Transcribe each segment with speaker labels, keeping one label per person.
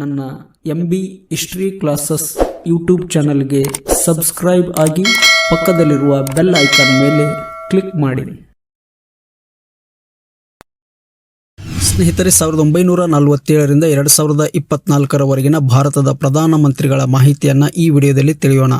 Speaker 1: ನನ್ನ M B history classes YouTube ಚಾನಲ್ಗೆ subscribe ಆಗಿ ಪಕ್ಕದಲ್ಲಿರುವ ಬೆಲ್ ಐಕಾನ್ ಮೇಲೆ ಕ್ಲಿಕ್ ಮಾಡಿ. ಸ್ನೇಹಿತರೆ, ಸಾವಿರದ ಒಂಬೈನೂರ ನಲವತ್ತೇಳರಿಂದ ಎರಡು ಸಾವಿರದ ಇಪ್ಪತ್ನಾಲ್ಕರವರೆಗಿನ ಭಾರತದ ಪ್ರಧಾನಮಂತ್ರಿಗಳ ಮಾಹಿತಿಯನ್ನು ಈ ವಿಡಿಯೋದಲ್ಲಿ ತಿಳಿಯೋಣ.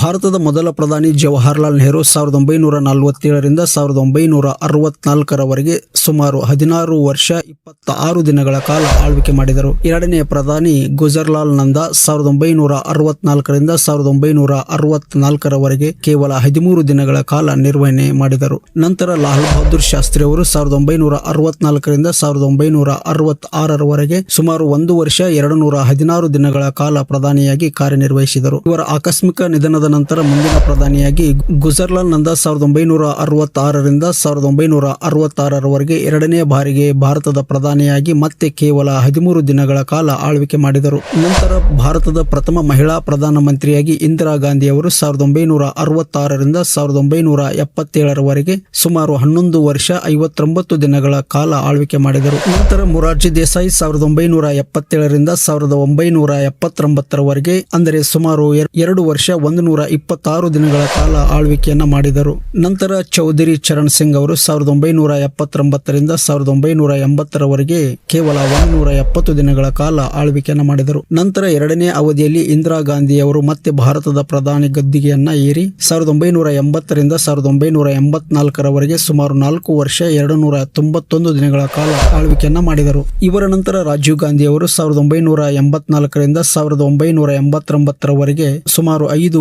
Speaker 1: ಭಾರತದ ಮೊದಲ ಪ್ರಧಾನಿ ಜವಾಹರ್ಲಾಲ್ ನೆಹರು ಸಾವಿರದ ಒಂಬೈನೂರ ನಲವತ್ತೇಳರಿಂದ ಸಾವಿರದ ಒಂಬೈನೂರ ಅರವತ್ನಾಲ್ಕರವರೆಗೆ ಸುಮಾರು ಹದಿನಾರು ವರ್ಷ ಇಪ್ಪತ್ತ ಆರು ದಿನಗಳ ಕಾಲ ಆಳ್ವಿಕೆ ಮಾಡಿದರು. ಎರಡನೇ ಪ್ರಧಾನಿ ಗುಜರ್ಲಾಲ್ ನಂದಾ ಸಾವಿರದ ಒಂಬೈನೂರ ಅರವತ್ನಾಲ್ಕರಿಂದ ಸಾವಿರದ ಒಂಬೈನೂರ ಅರವತ್ನಾಲ್ಕರವರೆಗೆ ಕೇವಲ ಹದಿಮೂರು ದಿನಗಳ ಕಾಲ ನಿರ್ವಹಣೆ ಮಾಡಿದರು. ನಂತರ ಲಾಲ್ ಬಹದ್ದೂರ್ ಶಾಸ್ತ್ರಿ ಅವರು ಸಾವಿರದ ಒಂಬೈನೂರ ಅರವತ್ನಾಲ್ಕರಿಂದ ಸಾವಿರದ ಒಂಬೈನೂರ ಅರವತ್ತಾರರವರೆಗೆ ಸುಮಾರು ಒಂದು ವರ್ಷ ಎರಡು ನೂರ ಹದಿನಾರು ದಿನಗಳ ಕಾಲ ಪ್ರಧಾನಿಯಾಗಿ ಕಾರ್ಯನಿರ್ವಹಿಸಿದರು. ಇವರ ಆಕಸ್ಮಿಕ ನಿಧನದ ನಂತರ ಮುಂದಿನ ಪ್ರಧಾನಿಯಾಗಿ ಗುಜರ್ಲಾಲ್ ನಂದ ಸಾವಿರದ ಒಂಬೈನೂರ ಅರವತ್ತಾರರಿಂದ ಸಾವಿರದ ಒಂಬೈನೂರ ಅರವತ್ತಾರರವರೆಗೆ ಎರಡನೇ ಬಾರಿಗೆ ಭಾರತದ ಪ್ರಧಾನಿಯಾಗಿ ಮತ್ತೆ ಕೇವಲ ಹದಿಮೂರು ದಿನಗಳ ಕಾಲ ಆಳ್ವಿಕೆ ಮಾಡಿದರು. ನಂತರ ಭಾರತದ ಪ್ರಥಮ ಮಹಿಳಾ ಪ್ರಧಾನಮಂತ್ರಿಯಾಗಿ ಇಂದಿರಾ ಗಾಂಧಿ ಅವರು ಸಾವಿರದ ಒಂಬೈನೂರ ಅರವತ್ತಾರರಿಂದ ಸಾವಿರದ ಒಂಬೈನೂರ ಎಪ್ಪತ್ತೇಳರವರೆಗೆ ಸುಮಾರು ಹನ್ನೊಂದು ವರ್ಷ ಐವತ್ತೊಂಬತ್ತು ದಿನಗಳ ಕಾಲ ಆಳ್ವಿಕೆ ಮಾಡಿದರು. ನಂತರ ಮೊರಾರ್ಜಿ ದೇಸಾಯಿ ಸಾವಿರದ ಒಂಬೈನೂರ ಎಪ್ಪತ್ತೇಳರಿಂದ ಸಾವಿರದ ಒಂಬೈನೂರ ಎಪ್ಪತ್ತೊಂಬತ್ತರವರೆಗೆ, ಅಂದರೆ ಸುಮಾರು ಎರ- ಎರಡು ವರ್ಷ ಒಂದು ನೂರ ಇಪ್ಪತ್ತಾರು ದಿನಗಳ ಕಾಲ ಆಳ್ವಿಕೆಯನ್ನ ಮಾಡಿದರು. ನಂತರ ಚೌಧರಿ ಚರಣ್ ಸಿಂಗ್ ಅವರು ಸಾವಿರದ ಒಂಬೈನೂರ ಎಪ್ಪತ್ತೊಂಬತ್ತರಿಂದ ಸಾವಿರದ ಒಂಬೈನೂರ ಎಂಬತ್ತರವರೆಗೆ ಕೇವಲ ಒಂದು ನೂರ ಎಪ್ಪತ್ತು ದಿನಗಳ ಕಾಲ ಆಳ್ವಿಕೆಯನ್ನ ಮಾಡಿದರು. ನಂತರ ಎರಡನೇ ಅವಧಿಯಲ್ಲಿ ಇಂದಿರಾ ಗಾಂಧಿ ಅವರು ಮತ್ತೆ ಭಾರತದ ಪ್ರಧಾನಿ ಗದ್ದಿಗೆಯನ್ನ ಏರಿ ಸಾವಿರದ ಒಂಬೈನೂರ ಎಂಬತ್ತರಿಂದ ಸಾವಿರದ ಒಂಬೈನೂರ ಎಂಬತ್ನಾಲ್ಕರವರೆಗೆ ಸುಮಾರು ನಾಲ್ಕು ವರ್ಷ ಎರಡು ನೂರ ತೊಂಬತ್ತೊಂದು ದಿನಗಳ ಕಾಲ ಆಳ್ವಿಕೆಯನ್ನ ಮಾಡಿದರು. ಇವರ ನಂತರ ರಾಜೀವ್ ಗಾಂಧಿ ಅವರು ಸಾವಿರದ ಒಂಬೈನೂರ ಎಂಬತ್ನಾಲ್ಕರಿಂದ ಸಾವಿರದ ಒಂಬೈನೂರ ಎಂಬತ್ತೊಂಬತ್ತರವರೆಗೆ ಸುಮಾರು ಐದು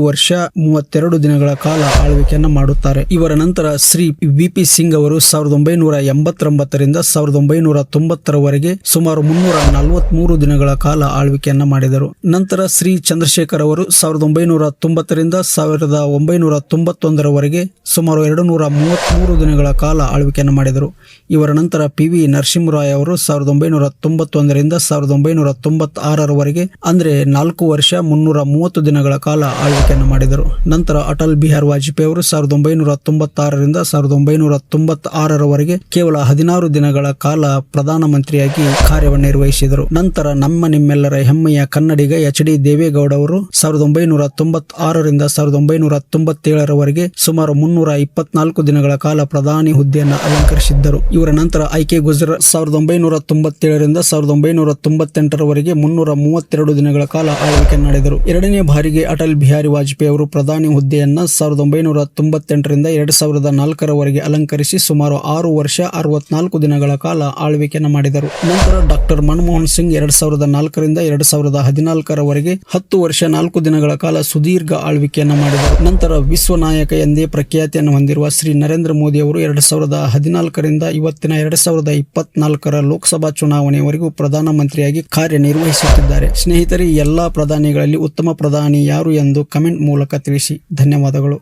Speaker 1: ಮೂವತ್ತೆರಡು ದಿನಗಳ ಕಾಲ ಆಳ್ವಿಕೆಯನ್ನ ಮಾಡುತ್ತಾರೆ. ಇವರ ನಂತರ ಶ್ರೀ ವಿ ಪಿ ಸಿಂಗ್ ಅವರು ಸಾವಿರದ ಒಂಬೈನೂರ ಎಂಬತ್ತೊಂಬತ್ತರಿಂದ ಸಾವಿರದ ಒಂಬೈನೂರ ತೊಂಬತ್ತರವರೆಗೆ ಸುಮಾರು ಮುನ್ನೂರ ನಲವತ್ಮೂರು ದಿನಗಳ ಕಾಲ ಆಳ್ವಿಕೆಯನ್ನ ಮಾಡಿದರು. ನಂತರ ಶ್ರೀ ಚಂದ್ರಶೇಖರ್ ಅವರು ಸಾವಿರದ ಒಂಬೈನೂರ ತೊಂಬತ್ತರಿಂದ ಸಾವಿರದ ಒಂಬೈನೂರ ತೊಂಬತ್ತೊಂದರವರೆಗೆ ಸುಮಾರು ಎರಡು ನೂರ ಮೂವತ್ಮೂರು ದಿನಗಳ ಕಾಲ ಆಳ್ವಿಕೆಯನ್ನು ಮಾಡಿದರು. ಇವರ ನಂತರ ಪಿ ವಿ ನರಸಿಂಹರಾಯ್ ಅವರು ಸಾವಿರದ ಒಂಬೈನೂರ ತೊಂಬತ್ತೊಂದರಿಂದ ಸಾವಿರದ ಒಂಬೈನೂರ ತೊಂಬತ್ತಾರರವರೆಗೆ, ಅಂದರೆ ನಾಲ್ಕು ವರ್ಷ ಮುನ್ನೂರ ಮೂವತ್ತು ದಿನಗಳ ಕಾಲ ಆಳ್ವಿಕೆಯನ್ನು ಮಾಡಿದರು. ನಂತರ ಅಟಲ್ ಬಿಹಾರ್ ವಾಜಪೇಯಿ ಅವರು ಸಾವಿರದ ಒಂಬೈನೂರ ತೊಂಬತ್ತಾರರಿಂದ ಸಾವಿರದ ಒಂಬೈನೂರ ತೊಂಬತ್ತಾರರವರೆಗೆ ಕೇವಲ ಹದಿನಾರು ದಿನಗಳ ಕಾಲ ಪ್ರಧಾನಮಂತ್ರಿಯಾಗಿ ಕಾರ್ಯವನ್ನು ನಿರ್ವಹಿಸಿದರು ನಂತರ ನಮ್ಮ ನಿಮ್ಮೆಲ್ಲರ ಹೆಮ್ಮೆಯ ಕನ್ನಡಿಗ ಎಚ್ ಡಿ ದೇವೇಗೌಡ ಅವರು ಸಾವಿರದ ಒಂಬೈನೂರ ತೊಂಬತ್ತಾರರಿಂದ ಸಾವಿರದ ಒಂಬೈನೂರ ತೊಂಬತ್ತೇಳರವರೆಗೆ ಸುಮಾರು ಮುನ್ನೂರ ಇಪ್ಪತ್ನಾಲ್ಕು ದಿನಗಳ ಕಾಲ ಪ್ರಧಾನಿ ಹುದ್ದೆಯನ್ನು ಅಲಂಕರಿಸಿದ್ದರು. ಇವರ ನಂತರ ಐಕೆ ಗುಜರಾತ್ ಸಾವಿರದ ಒಂಬೈನೂರ ತೊಂಬತ್ತೇಳರಿಂದ ಸಾವಿರದ ಒಂಬೈನೂರ ತೊಂಬತ್ತೆಂಟರವರೆಗೆ ಮುನ್ನೂರ ಮೂವತ್ತೆರಡು ದಿನಗಳ ಕಾಲ ಆಳ್ವಿಕೆ ನಡೆದರು. ಎರಡನೇ ಬಾರಿಗೆ ಅಟಲ್ ಬಿಹಾರಿ ವಾಜಪೇಯಿ ಅವರು ಪ್ರಧಾನಿ ಹುದ್ದೆಯನ್ನ ಸಾವಿರದ ಒಂಬೈನೂರ ತೊಂಬತ್ತೆಂಟರಿಂದ ಎರಡು ಸಾವಿರದ ನಾಲ್ಕರವರೆಗೆ ಅಲಂಕರಿಸಿ ಸುಮಾರು ಆರು ವರ್ಷ ಅರವತ್ನಾಲ್ಕು ದಿನಗಳ ಕಾಲ ಆಳ್ವಿಕೆಯನ್ನು ಮಾಡಿದರು. ನಂತರ ಡಾಕ್ಟರ್ ಮನಮೋಹನ್ ಸಿಂಗ್ ಎರಡ್ ಸಾವಿರದ ನಾಲ್ಕರಿಂದ ಎರಡು ಸಾವಿರದ ಹದಿನಾಲ್ಕರವರೆಗೆ ಹತ್ತು ವರ್ಷ ನಾಲ್ಕು ದಿನಗಳ ಕಾಲ ಸುದೀರ್ಘ ಆಳ್ವಿಕೆಯನ್ನು ಮಾಡಿದರು. ನಂತರ ವಿಶ್ವ ನಾಯಕ ಎಂದೇ ಪ್ರಖ್ಯಾತಿಯನ್ನು ಹೊಂದಿರುವ ಶ್ರೀ ನರೇಂದ್ರ ಮೋದಿ ಅವರು ಎರಡು ಸಾವಿರದ ಹದಿನಾಲ್ಕರಿಂದ ಇವತ್ತಿನ ಎರಡು ಸಾವಿರದ ಇಪ್ಪತ್ನಾಲ್ಕರ ಲೋಕಸಭಾ ಚುನಾವಣೆಯವರೆಗೂ ಪ್ರಧಾನಮಂತ್ರಿಯಾಗಿ ಕಾರ್ಯನಿರ್ವಹಿಸುತ್ತಿದ್ದಾರೆ. ಸ್ನೇಹಿತರೆ ಎಲ್ಲಾ ಪ್ರಧಾನಿಗಳಲ್ಲಿ ಉತ್ತಮ ಪ್ರಧಾನಿ ಯಾರು ಎಂದು ಕಮೆಂಟ್ ಮೂಲಕ ತಿಳಿಸಿ. ಧನ್ಯವಾದಗಳು.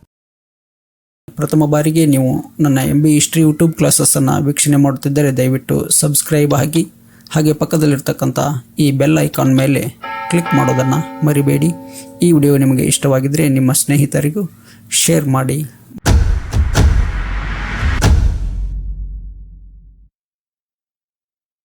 Speaker 1: ಪ್ರಥಮ ಬಾರಿಗೆ ನೀವು ನನ್ನ ಎಂ ಬಿ ಹಿಸ್ಟ್ರಿ ಯೂಟ್ಯೂಬ್ ಕ್ಲಾಸಸ್ಸನ್ನು ವೀಕ್ಷಣೆ ಮಾಡುತ್ತಿದ್ದರೆ ದಯವಿಟ್ಟು ಸಬ್ಸ್ಕ್ರೈಬ್ ಆಗಿ, ಹಾಗೆ ಪಕ್ಕದಲ್ಲಿರ್ತಕ್ಕಂಥ ಈ ಬೆಲ್ ಐಕಾನ್ ಮೇಲೆ ಕ್ಲಿಕ್ ಮಾಡೋದನ್ನು ಮರಿಬೇಡಿ. ಈ ವಿಡಿಯೋ ನಿಮಗೆ ಇಷ್ಟವಾಗಿದ್ದರೆ ನಿಮ್ಮ ಸ್ನೇಹಿತರಿಗೂ ಶೇರ್ ಮಾಡಿ.